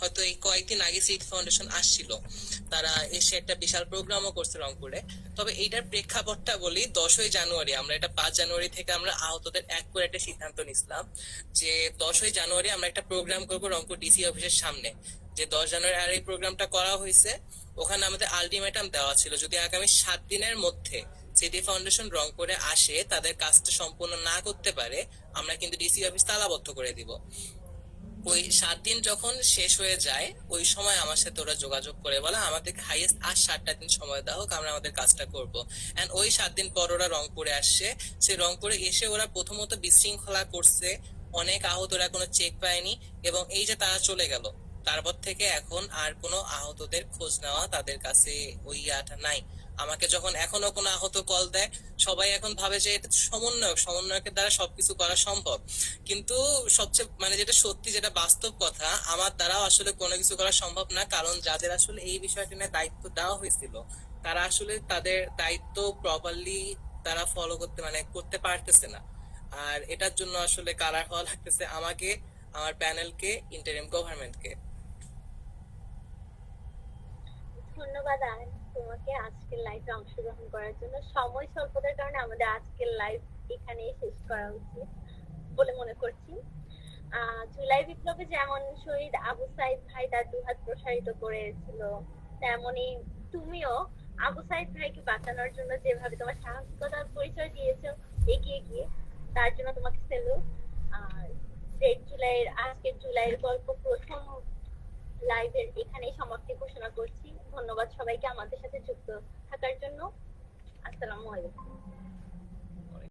হয়তো এই কয়েকদিন আগে সিড ফাউন্ডেশন আসছিল। তারা এসে একটা বিশাল প্রোগ্রামও করছে রংপুরে। তবে এইটার প্রেক্ষাপটটা বলি, দশই জানুয়ারি, আমরা এটা পাঁচ জানুয়ারি থেকে আমরা আহতদের এক করে একটা সিদ্ধান্ত নিছিলাম যে দশই জানুয়ারি আমরা একটা প্রোগ্রাম করব রংপুর ডিসি অফিসের সামনে। যে দশ জানুয়ারি আর এই প্রোগ্রামটা করা হয়েছে, ওখানে আমাদের আলটিমেটাম দেওয়া ছিল যদি আগামী সাত দিনের মধ্যে সিটি ফাউন্ডেশন রংপুরে আসে, তাদের কাজটা সম্পূর্ণ না করতে পারে, আমরা কিন্তু ডিসি অফিস তালাবদ্ধ করে দিব। ওই সাত দিন যখন শেষ হয়ে যায়, ওই সময় আমার সাথে ওরা যোগাযোগ করে বলে, আমাদেরকে হাইয়েস্ট আর সাতটা দিন সময় দাও, আমরা আমাদের কাজটা করব। এন্ড ওই সাত দিন পর ওরা রংপুরে আসছে সেই রংপুরে এসে ওরা প্রথমত বিশৃঙ্খলা করছে। অনেক আহতরা কোনো চেক পায়নি এবং এই যে তারা চলে গেল, তারপর থেকে এখন আর কোনো আহতদের খোঁজ নেওয়া তাদের কাছে ওই ইয়াটা নাই। আমাকে যখন এখনও কোনো আহত কল দেয়, সবাই এখন ভাবে যে এটা সমন্বয়ক, সমন্বয়কের দ্বারা সবকিছু করা সম্ভব। কিন্তু সবচেয়ে মানে যেটা সত্যি, যেটা বাস্তব কথা, আমার দ্বারাও আসলে কোনো কিছু করা সম্ভব না, কারণ যাদের আসলে এই বিষয়টা নিয়ে দায়িত্ব দেওয়া হয়েছিল, তারা আসলে তাদের দায়িত্ব প্রপারলি তারা ফলো করতে মানে করতে পারতেছে না। আর এটার জন্য আসলে কালার হওয়া লাগতেছে আমাকে, আমার প্যানেলকে ইন্টারিম গভর্নমেন্টকে ধন্যবাদ তোমাকে আজকের লাইভে অংশগ্রহণ করার জন্য। সময় স্বল্পতার কারণে আমাদের আজকের লাইভ এখানেই শেষ করা উচিত বলে মনে করছি। জুলাই বিপ্লবে যেমন শহীদ আবু সাইদ ভাই তার দুহাত প্রসারিত করেছিল, তেমনি তুমিও আবু সাইদ ভাইকে বাঁচানোর জন্য যেভাবে তোমার সাহসিকতার পরিচয় দিয়েছ, এগিয়ে গিয়ে তার জন্য তোমাকে সেলুট আর জুলাইয়ের, আজকের জুলাইয়ের গল্প প্রথম লাইভের এখানেই সমাপ্তি ধন্যবাদ সবাইকে আমাদের সাথে যুক্ত থাকার জন্য। আসসালামু আলাইকুম।